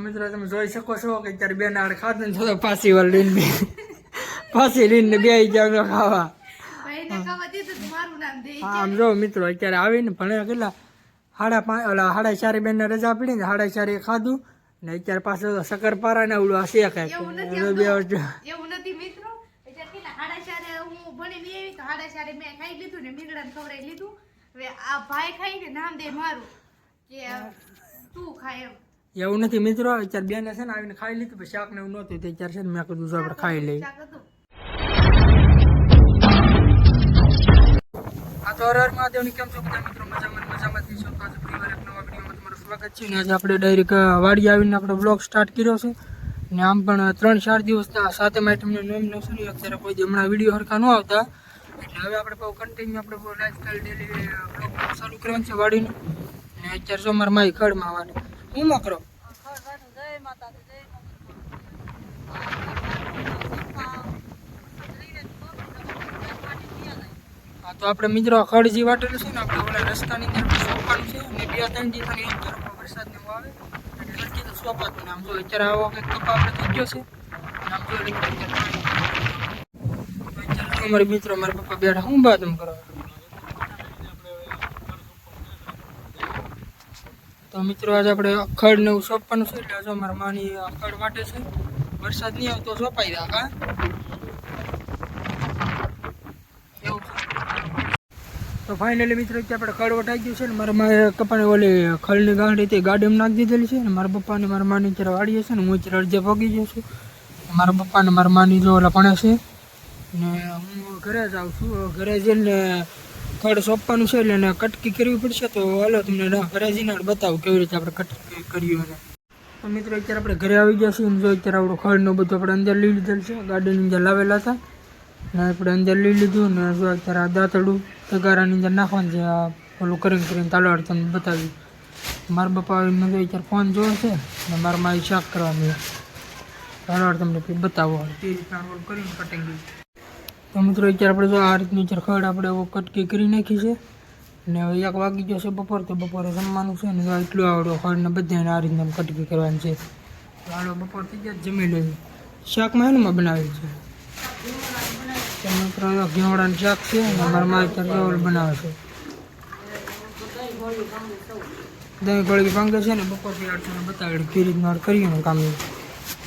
મિત્રો તમે જોઈ શકો છો કે અત્યારે બેન આડ ખાધું ને પાછી વાર લઈને પાછી લઈને બે જાવ ખાવા. આમ જો મિત્રો અત્યારે આવીને ભણે કેટલા સાડા પાંચ ઓલા સાડા ચારે બેન રજા પડી ને સાડા ચારે ખાધું ને અત્યારે પાછું શક્કરપારા ને ઓલું હશે હવે બે એવું નથી મિત્રો. સાડા ચારે હું ભણીને આવી તો સાડા ચારે મેં ખાઈ લીધું ને મીંગડાને ખવડાવી લીધું. હવે આ ભાઈ ખાઈ ને નામ દે મારું કે તું ખાય એમ. એવું નથી મિત્રો, અત્યારે બેને છે ને આવીને ખાઈ લીધું, પછી શાક ને એવું નહોતું, તે અત્યારે છે ને મેં કીધું આપણે ખાઈ લઈ આ તો હર મહાદેવની છો ને આજે આપણે ડાયરેક્ટ વાડી આવીને આપણે બ્લોગ સ્ટાર્ટ કર્યો છે. ને આમ પણ ત્રણ ચાર દિવસ સાતમ આઈટમને નોમ નો શું અત્યારે કોઈ હમણાં વીડિયો હરખા ન આવતા. એટલે હવે આપણે બહુ કન્ટિન્યુ આપણે લાઈફસ્ટાઈલ ડેલી બ્લોગ કરવાનું છે વાડીનું. ને અત્યારે સોમવાર મારા ખડમાં આવવાની. હું માં કરો હા, તો આપણે મિત્રો આ ખડ જે વાટેલું છે ને, આપણે ઓલા રસ્તાની અંદર સોંપવાનું છે, ને બે ત્રણ દિવસની એક વરસાદ ને આવે. એટલે લખી તો સોંપાતું નામ. આમ જો અત્યારે આવો કંઈક કપા આપણે થઈ ગયો છે આમ જો લખી અમારા મિત્રો, મારા પપ્પા બેઠા. હું બાદ એમ તો મિત્રો, આજે આપણે અખડ ને એવું સોંપવાનું છે, એટલે આજે અમારા માની અખડ માટે છે. વરસાદ નહીં આવતો, સોંપાઈ દે હા એવું છે. તો ફાઇનલી મિત્રો કે આપણે ખડ વટાઈ ગયું છે ને, મારા મારે કપાને ઓલી ખળની ગાંઠી તે ગાડીમાં નાખી દીધેલી છે ને, મારા પપ્પાને મારા માની ત્યારે વાડીએ છે ને, હું ત્યારે અડધે ભોગી ગયો છું. મારા પપ્પાને મારા માની જો ઓલા ભણે છે. ને હું ઘરે જ આવું છું. ઘરે જઈને ખડ સોંપવાનું છે એટલે એને કટકી કરવી પડશે. તો હાલો તમને ના ઘરે બતાવું કેવી રીતે આપણે કટકી કરીએ એને તો મિત્રો, અત્યારે આપણે ઘરે આવી ગયા છીએ. જો અત્યારે આપણું ખડનો બધું આપણે અંદર લઈ લીધેલ છે. ગાડીની અંદર લાવેલા હતા. ને આપણે અંદર લઈ લીધું ને જો અત્યારે આ દાંતડું તગારાની અંદર નાખવાનું છે. આ ઓલું કરીને કરીને તાલવાડ તમને બતાવ્યું મારા પપ્પા આવીને જો અત્યારે ફોન જોયો છે. ને મારા મારી શાક કરવાનું તાલવાડ તમને બતાવો. તે રીતના કરીને કટિંગ તો મિત્રો અત્યારે આપણે જો આ રીતની અત્યારે ખડ આપણે એવો કટકી કરી નાખી છે. ને હવે એક વાગી જશે બપોર, તો બપોરે જમવાનું છે ને જો એટલું આવડો ખડને બધાને આ રીતના કટકી કરવાની છે. તો હાલો બપોર થઈ જાય તો જમી લઈએ. શાકમાં એનું બનાવ્યું છે? તો મિત્રો જો ઘેવડાનું શાક છે અને મારા માં અત્યારે ઓલું બનાવે છે. દહીં ગળગી પાંગે છે ને બપોરથી આઠસો બતાવી કેવી રીતના કરીએ ને કામ.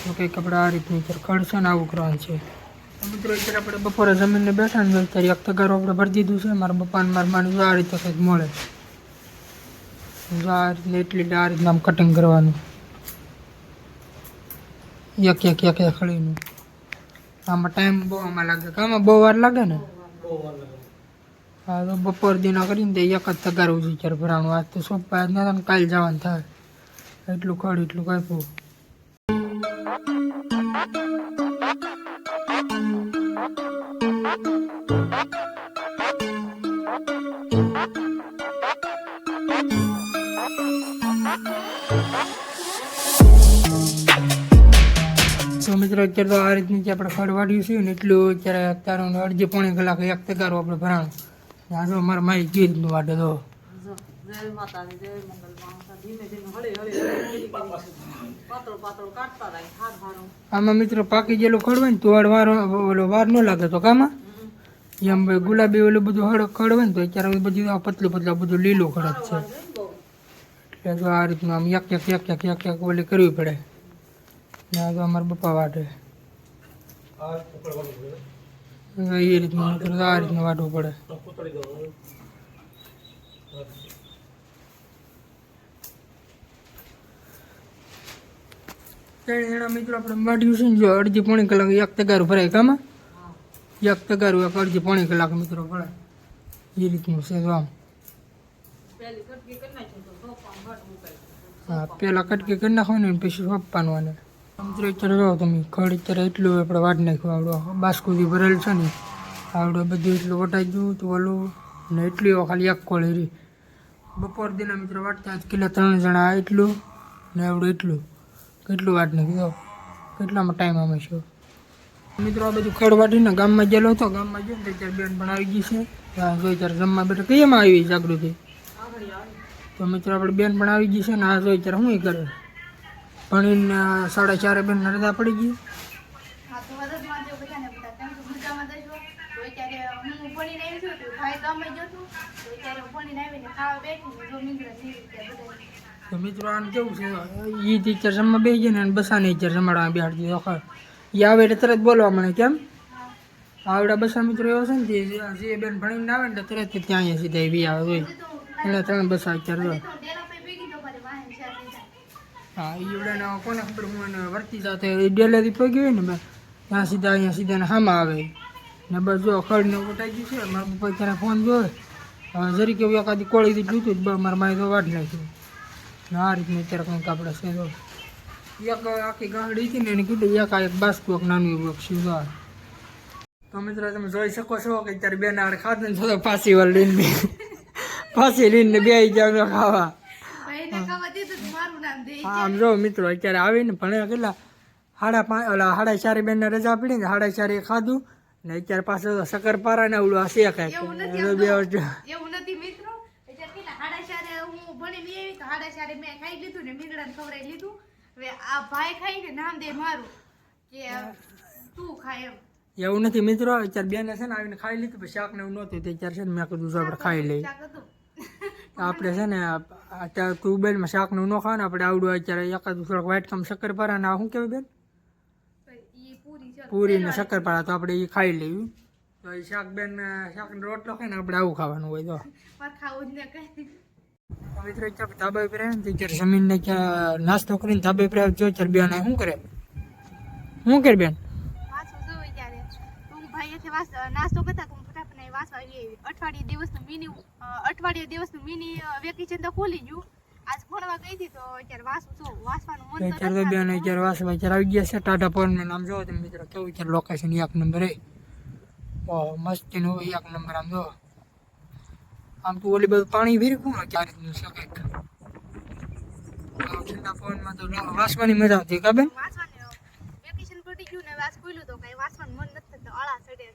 તો કંઈક આપણે આ રીતની અત્યારે ખડ છે ને આવું કરવાનું છે. તો મિત્રો અત્યારે આપણે બપોરે જમીનને બેઠા ને અત્યારે એક તગારો આપણે ભરી દીધું છે. મારા પપ્પાને, મારા માને જો આ રીતે કંઈક મળે. જો આ રીતને એટલી આ રીતના આમ કટિંગ કરવાનું. એક એક એક એક ખળીનું આમાં ટાઈમ બહુ આમાં લાગે. આમાં બહુ વાર લાગે ને? હા, તો બપોર દિના કરીને તે એક જ તગારવું છે અત્યારે ભરાવાનું આજ તો સોંપા જ નતા કાલે કાલ જવાનું થાય. એટલું ખડ, એટલું કાપ્યું. તો મિત્રો અત્યારે તો આ રીતની જે આપણે ફળ વાળ્યું છે ને એટલું અત્યારે અત્યારે અડધી પોણી કલાક એક તગારો આપણે ભરાણું. આ તો મારા જે રીતનું વાટે તો. આમાં મિત્રો પાકી ગયેલું ખડવાય ને તો વાર ઓલો વાર ન લાગે તો કામાં? એમ ગુલાબી ઓલું બધું હળ હોય ને તો અત્યારે બધું પતલું પતલું બધું લીલું ખડ છે. એટલે જો આ રીતનું આમ એક એક એક એક એક એક ઓલી કરવી પડે. ને આ તો અમારા પપ્પા વાટે. એ રીતનું આ રીતનું વાટવું પડે. ત્રણ જણા મિત્રો, આપણે વાટ્યું છે ને જો અડધી પોણી કલાક એક તગારું ભરાય કામાં. એક તગારું એક અડધી પોણી કલાક મિત્રો ભરાય એ રીતનું છે તો આમ હા પેલા કટકી કરી નાખો ને પછી સોંપવાનું આને અત્યારે જો તમે ખડ અત્યારે એટલું આપણે વાટ નાખ્યું આવડો બાસ્કુથી ભરેલ છે ને આવડો બધું એટલું વટાઈ ગયું તો ઓલું ને એટલી ખાલી એક કોળી રહી. બપોર દિના મિત્રો વાટતા જ કિલો ત્રણ જણા એટલું ને આવડું એટલું. કેટલું વાટ નાખ્યું કેટલામાં ટાઈમ અમે છે મિત્રો આ બધું ખડ વાટીને ગામમાં ગયેલો હતો. ગામમાં ગયો ને ત્યારે બેન પણ આવી ગઈ છે. ત્યાં જોઈ ત્યારે જમવા બેઠા કઈમાં આવી જાગૃતિ? તો મિત્રો આપણે બેન પણ આવી ગઈ છે ને આ જોઈ ત્યારે શું કરે? ભણીને સાડા ચારે બેન નરદા પડી ગઈ. તો હું હું મિત્ર આને કેવું છે? એ ટીચર જમવા બેસી ગયા ને બસાની ટીચર જમાડવા બેહાડી દીધો આવે એટલે તરત બોલવા મને કેમ? આવડા બસા મિત્રો એવો છે ને જે- જે બેન ભણીને આવે ને તરત ત્યાં અહીંયા સીધા એવી આવે હોય. એટલે ત્રણ બસા અત્યારે. હા એ એવડાને કોને ખબર હું એને વર્તી સાથે ડેલેથી પગી હોય ને બે ત્યાં સીધા અહીંયા સીધા હામાં આવે. ને બસ જો ખડ ને ઉટાઈ ગયું છે, મારા પપ્પા ત્યારે ફોન જોવે હવે કેવું એકાદી કોળીથી જ લીધું જ મારા માય તો વાટ નાખ્યું. ને આ રીતનું અત્યારે કંઈક આપણે છે એક આખી ગાંડી હતી ને એને કીધું એક આ એક બાસ્કુ એક નાનું એવું એક તો મિત્રો તમે જોઈ શકો છો કે અત્યારે બેન આડે ખાધું ને તો પાછી વાર લઈને લઈને બે જાવ ખાવા. આમ જો મિત્રો અત્યારે આવીને ભણ્યા કેટલા? સાડા પાંચ ઓલા સાડા ચારે બેનને રજા પડી ને સાડા ચારે ખાધું ને અત્યારે પાછું શક્કરપારા ને ઓલું આ શેક એવું નથી મિત્રો. સાડા ચારે હું ભણીને આવી તો સાડા ચારે મેં ખાઈ લીધું ને મીંગડાને ખવડાવી લીધું. હવે આ ભાઈ ખાઈ ને નામ દે મારું કે તું ખાય એમ. એવું નથી મિત્રો અત્યારે બેને છે ને આવીને ખાઈ લીધું પછી શાક ને એવું નહોતું તે અત્યારે છે ને મેં કીધું આપણે ખાઈ લઈ આપણે છે ને અત્યારે અત્યારે ટ્યુબવેલમાં શાકનું ન ખાવાનું ને આપણે આવડું અત્યારે એકાદ થોડોક વાઇટ કામ શક્કરપારા ને આ શું કહેવાય બેન? પૂરી ને શક્કરપારા તો આપણે એ ખાઈ લેવું તો એ શાક બેન શાક ને રોટલો ખાય ને આપણે આવું ખાવાનું હોય તો. ખાવું જ ને કઈ. મિત્રો ત્યાં ધાબા ઉપર આવ્યા ને તો ત્યારે જમીનને ત્યાં નાસ્તો કરીને ધાબા ઉપર આવ્યો જો ત્યારે બેન આ શું કરે શું કરે બેન વાંચવું જોવે ત્યારે તો હું ભાઈ વાસ નાસ્તો કરતા તો હું ફટાફટ અહીં વાંચવા આવી આવી. અઠવાડિયે દિવસનું મિની અઠવાડિયે દિવસનું મિની વેકેશન તો ખોલી ગયું આજ ભણવા ગઈ હતી તો અત્યારે વાંચું છું વાંચવાનું મન તો અત્યારે તો બેન અત્યારે વાસવા અત્યારે આવી ગયા છે ટાટા પવનનું નામ જોવો તમે મિત્રો કેવું અત્યારે લોકેશન એક નંબર એ ઓહ મસ્તીનું હોય એક નંબર આમ જો આમ તો ઓલી બધું પાણી ભીરકું ને ક્યારે રીતનું છે કંઈક. ઠંડા પવનમાં તો વાસવાની મજા આવતી કા બેન? વેકેશન પડી ગયું ને વાંચ ખોલ્યું તો કઈ વાંચવાનું મન નથી થતું. આળા ચડે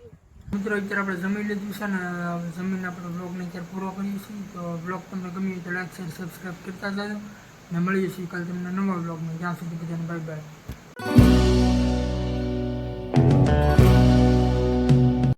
મિત્રો અત્યારે આપણે જમી લીધું છે ને જમીન આપણે બ્લોગને અત્યારે પૂરો કરીએ છીએ. તો બ્લોગ તમને ગમ્યું તો લાઈક શેર સબસ્ક્રાઈબ કરતા જાજો. ને મળીએ છીએ કાલે તમને નવા બ્લોગમાં જ્યાં સુધી બધાને બાય બાય